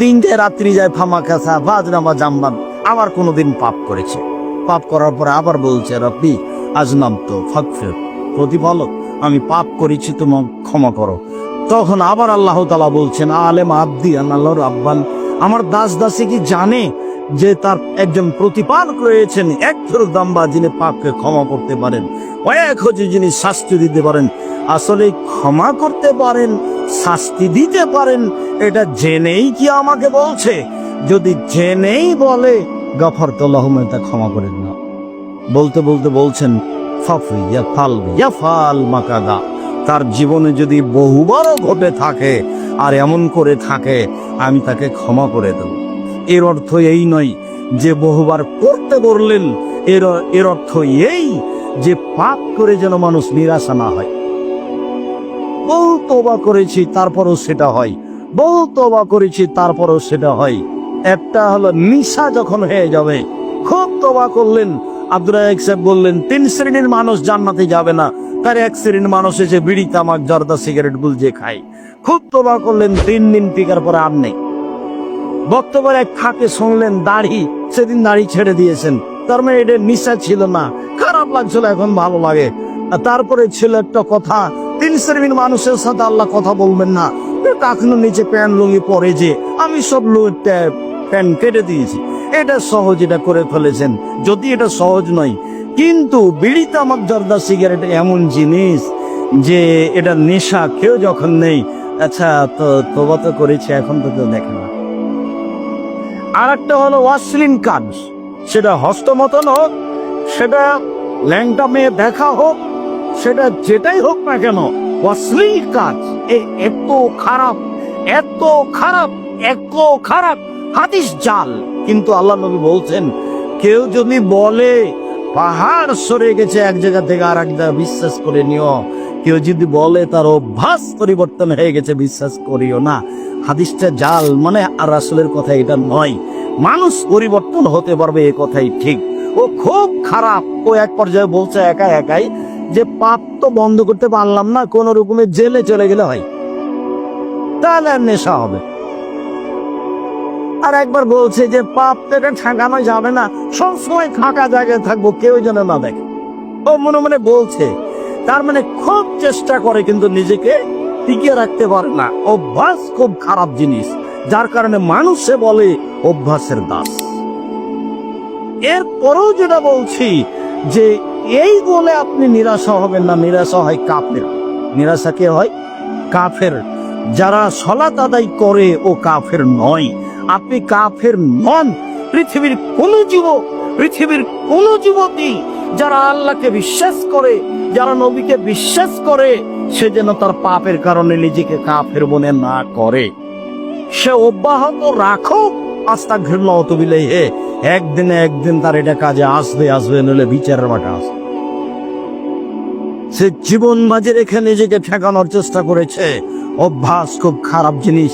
দিন যায় রাত্রি যায় ফামা কাসা বাজনামা জাম্বান, আবার কোনোদিন পাপ করেছে। পাপ করার পরে আবার বলছে, রব্বি আজনাম তো ফকফির প্রতিফলক, আমি পাপ করেছি তোমার ক্ষমা করো। তখন আবার আল্লাহ তালা বলছেন আলেম আব্দি আল্লাহর আব্বান আমার দাস দাসী কি জানে যে তার একজন প্রতিপালক রয়েছেন এক ফেরত দাম্বা যিনি পাপকে ক্ষমা করতে পারেন কয়েক হচ্ছে যিনি শাস্তি দিতে পারেন আসলে ক্ষমা করতে পারেন? শাস্তি দিতে পারেন, এটা জেনেই কি আমাকে বলছে? যদি জেনেই বলে গফর তোল্লাহ তা ক্ষমা করে না বলতে বলতে বলছেন, ফাফু ইয়া ফাল ইয়া ফাল মাকাদা। তার জীবনে যদি বহুবারও ঘটে থাকে, আর এমন করে থাকে, আমি তাকে ক্ষমা করে দেব। এর অর্থ এই নয় যে বহুবার করতে বললেন, এর এর অর্থ এই যে পাপ করে যেন মানুষ নিরাশা না হয়। বহু তবা করেছি, তারপরও সেটা হয়। বহু তবা করেছি, তারপরও সেটা হয়। একটা হলো নিশা যখন হয়ে যাবে, খুব তবা করলেন। আব্দুল রাজাক সাহেব বললেন, তিন শ্রেণির মানুষ জান্নাতে যাবে না। তার এক শ্রেণির মানুষ এসে বিড়ি, তামাক, জর্দা, সিগারেট বুলজে খায়। খুব তোবা করলেন, তিন দিন টিকার পরে আর নেই। বক্তব্যের এক ফাঁকে শুনলেন, দাড়ি, সেদিন দাড়ি ছেড়ে দিয়েছেন। তার মানে এটা নিশা ছিল না। খারাপ লাগছিল, এখন ভালো লাগে। তারপরে ছিল একটা কথা তিন শ্রেণির মানুষের সাথে আল্লাহ কথা বলবেন না। টাকনো নিচে প্যান লুঙ্গি পরে যে আমি সব লু- ট্যা- প্যান্ট কেটে দিয়েছি। এটা সহজ এটা করে ফেলেছেন। যদি এটা সহজ নয়, কিন্তু বিড়ি তামাক, জর্দা, সিগারেট এমন জিনিস যে এটা নেশা, কেউ যখন নেই আচ্ছা তো তোবা তো করেছে, এখন তো কেউ দেখে না। আর একটা হলো অশ্লীল কাজ। সেটা হস্তমতন হোক, সেটা ল্যাংটা মেয়ে দেখা হোক সেটা যেটাই হোক না কেন, অশ্লীল কাজ। এত খারাপ এত খারাপ এত খারাপ। হাদিস জাল। কিন্তু আল্লাহ নবী বলছেন, কেউ যদি বলে, পাহাড় সরে গেছে এক জায়গা থেকে আর এক জায়গা বিশ্বাস করে নিও। কেউ যদি বলে, তার অভ্যাস পরিবর্তন হয়ে গেছে, বিশ্বাস করিও না। হাদিসটা জাল মানে আর রাসূলের কথা এটা নয়। মানুষ পরিবর্তন হতে পারবে, এ কথাই ঠিক। ও খুব খারাপ। ও এক পর্যায়ে বলছে, একা একাই যে পাপ তো বন্ধ করতে পারলাম না, কোন রকমের জেলে চলে গেলে হয়। তাহলে আর নেশা হবে। আর একবার বলছে যে, পাপ তো এটা ঠেকানো যাবে না সবসময় ফাঁকা জায়গায় থাকব, কেউ যেন না দেখে। ও মনে মনে বলছে, তার মানে খুব চেষ্টা করে, কিন্তু নিজেকে টিকিয়ে রাখতে পারে না। অভ্যাস খুব খারাপ জিনিস, যার কারণে মানুষে বলে অভ্যাসের দাস। এরপরেও যেটা বলছি, যে এই বলে আপনি নিরাশা হবেন না, নিরাশা হয় কাফের। নিরাশা কে হয়? কাফের। যারা সলাত আদায় করে, ও কাফের নয়। আপনি কাফের নন। পৃথিবীর কোন যুবক পৃথিবীর কোন যুবতী যারা আল্লাহকে বিশ্বাস করে, যারা নবীকে বিশ্বাস করে, সে যেন তার পাপের কারণে নিজেকে কাফের মনে না করে। সে অব্যাহত রাখো আস্তা ঘিরল অত বিলে হে একদিনে একদিন তার এটা কাজে আসবে আসবে নইলে বিচারের মাঠে আসবে সে জীবন বাজে এখানে নিজেকে ঠেকানোর চেষ্টা করেছে। অভ্যাস খুব খারাপ জিনিস।